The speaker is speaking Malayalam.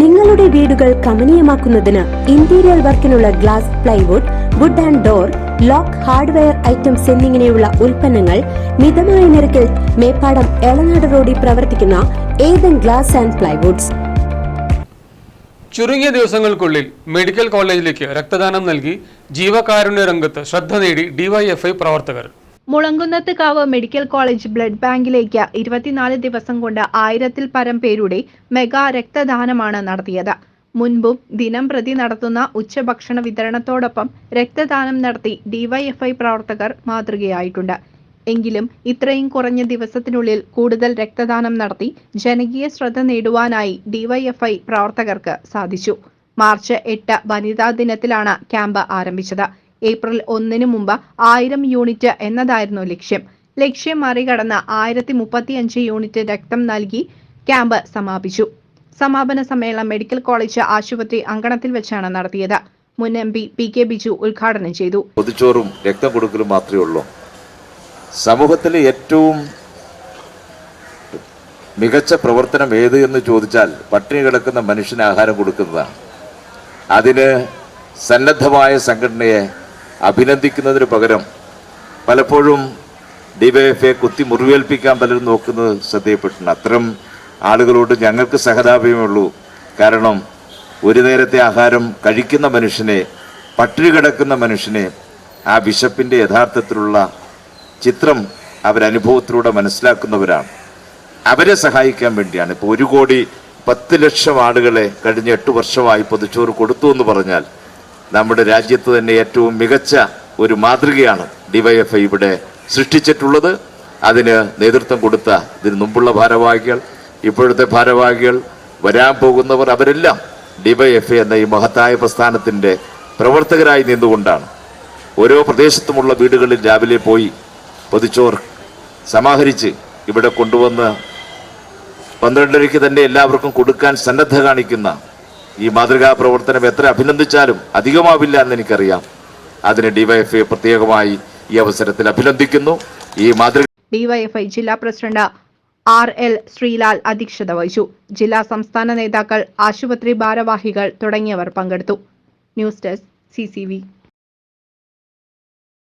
നിങ്ങളുടെ വീടുകൾ കമനീയമാക്കുന്നതിന് interior വർക്കിനുള്ള glass plywood wood and door lock hardware items എന്നിങ്ങനെയുള്ള ഉൽപ്പന്നങ്ങൾ മിതമായ നിരക്കിൽ മേപ്പാടം എളനാട് റോഡിൽ പ്രവർത്തിക്കുന്ന ഏതൻ ഗ്ലാസ് ആൻഡ് പ്ലൈവുഡ്സ് ചുരുങ്ങിയ ദിവസങ്ങൾക്കുള്ളിൽ മെഡിക്കൽ കോളേജിലേക്ക് രക്തദാനം നൽകി ജീവകാരുണ്യ രംഗത്ത് ശ്രദ്ധ നേടി ഡിവൈഎഫ്ഐ പ്രവർത്തകർ. Mulankunnathukavu medical college blood ബാങ്കിലേക്ക് ഇരുപത്തിനാല് ദിവസം കൊണ്ട് ആയിരത്തിൽ പരം പേരുടെ മെഗാ രക്തദാനമാണ് നടത്തിയത്. മുൻപും ദിനം പ്രതി നടത്തുന്ന ഉച്ചഭക്ഷണ വിതരണത്തോടൊപ്പം രക്തദാനം നടത്തി ഡിവൈഎഫ്ഐ പ്രവർത്തകർ മാതൃകയായിട്ടുണ്ട്. എങ്കിലും ഇത്രയും കുറഞ്ഞ ദിവസത്തിനുള്ളിൽ കൂടുതൽ രക്തദാനം നടത്തി ജനകീയ ശ്രദ്ധ നേടുവാനായി ഡിവൈഎഫ്ഐ പ്രവർത്തകർക്ക് സാധിച്ചു. മാർച്ച് എട്ട് വനിതാ ദിനത്തിലാണ് ക്യാമ്പ് ആരംഭിച്ചത്. ഏപ്രിൽ ഒന്നിനു മുമ്പ് ആയിരം യൂണിറ്റ് എന്നതായിരുന്നു ലക്ഷ്യം. ലക്ഷ്യം മറികടന്ന് ആയിരത്തി മുപ്പത്തിയഞ്ച് യൂണിറ്റ് രക്തം നൽകി ക്യാമ്പ് സമാപിച്ചു. സമാപന സമ്മേളനം മെഡിക്കൽ കോളേജ് ആശുപത്രി അങ്കണത്തിൽ വെച്ചാണ് നടത്തിയത്. മുൻ M P P K Biju ഉദ്ഘാടനം ചെയ്തു. പൊതിച്ചോറും രക്തം കൊടുക്കലും മാത്രമേ ഉള്ളൂ. സമൂഹത്തിലെ ഏറ്റവും മികച്ച പ്രവർത്തനം ഏത് എന്ന് ചോദിച്ചാൽ പട്ടിണി കിടക്കുന്ന മനുഷ്യന് ആഹാരം കൊടുക്കുന്നതാണ്. അതിന് സന്നദ്ധമായ സംഘടനയെ അഭിനന്ദിക്കുന്നതിന് പകരം പലപ്പോഴും ഡിവൈഎഫ്ഐ കുത്തി മുറിവേൽപ്പിക്കാൻ പലരും നോക്കുന്നത് ശ്രദ്ധയപ്പെട്ടിട്ടുണ്ട്. അത്തരം ആളുകളോട് ഞങ്ങൾക്ക് സഹതാപ്യമേ ഉള്ളൂ. കാരണം ഒരു നേരത്തെ ആഹാരം കഴിക്കുന്ന മനുഷ്യനെ പട്ടിണി കിടക്കുന്ന മനുഷ്യനെ ആ വിശപ്പിന്റെ യഥാർത്ഥത്തിലുള്ള ചിത്രം അവരനുഭവത്തിലൂടെ മനസ്സിലാക്കുന്നവരാണ്. അവരെ സഹായിക്കാൻ വേണ്ടിയാണ്. ഇപ്പോൾ ഒരു കോടി പത്ത് ലക്ഷം ആളുകളെ കഴിഞ്ഞ എട്ട് വർഷമായി പൊതുച്ചോറ് കൊടുത്തു എന്ന് പറഞ്ഞാൽ നമ്മുടെ രാജ്യത്ത് തന്നെ ഏറ്റവും മികച്ച ഒരു മാതൃകയാണ് ഡിവൈഎഫ്ഐ ഇവിടെ സൃഷ്ടിച്ചിട്ടുള്ളത്. അതിന് നേതൃത്വം കൊടുത്ത ഇതിന് മുമ്പുള്ള ഭാരവാഹികൾ ഇപ്പോഴത്തെ ഭാരവാഹികൾ വരാൻ പോകുന്നവർ അവരെല്ലാം ഡിവൈഎഫ്ഐ എന്ന ഈ മഹത്തായ പ്രസ്ഥാനത്തിന്റെ പ്രവർത്തകരായി നിന്നുകൊണ്ടാണ്. ഓരോ പ്രദേശത്തുമുള്ള വീടുകളിൽ രാവിലെ പോയി പൊതിച്ചോർ സമാഹരിച്ച് ഇവിടെ കൊണ്ടുവന്ന് പന്ത്രണ്ടരയ്ക്ക് തന്നെ എല്ലാവർക്കും കൊടുക്കാൻ സന്നദ്ധ കാണിക്കുന്ന ഈ മാതൃകാ പ്രവർത്തനം എത്ര അഭിനന്ദിച്ചാലും അധികമാവില്ല എന്ന് എനിക്കറിയാം. അതിന് ഡിവൈഎഫ്ഐ പ്രത്യേകമായി ഈ അവസരത്തിൽ അഭിനന്ദിക്കുന്നു. ഈ മാതൃക ഡിവൈഎഫ്ഐ ജില്ലാ പ്രസിഡന്റ് ആർ എൽ ശ്രീലാൽ അധ്യക്ഷത വഹിച്ചു. ജില്ലാ സംസ്ഥാന നേതാക്കൾ ആശുപത്രി ഭാരവാഹികൾ തുടങ്ങിയവർ പങ്കെടുത്തു. News desk C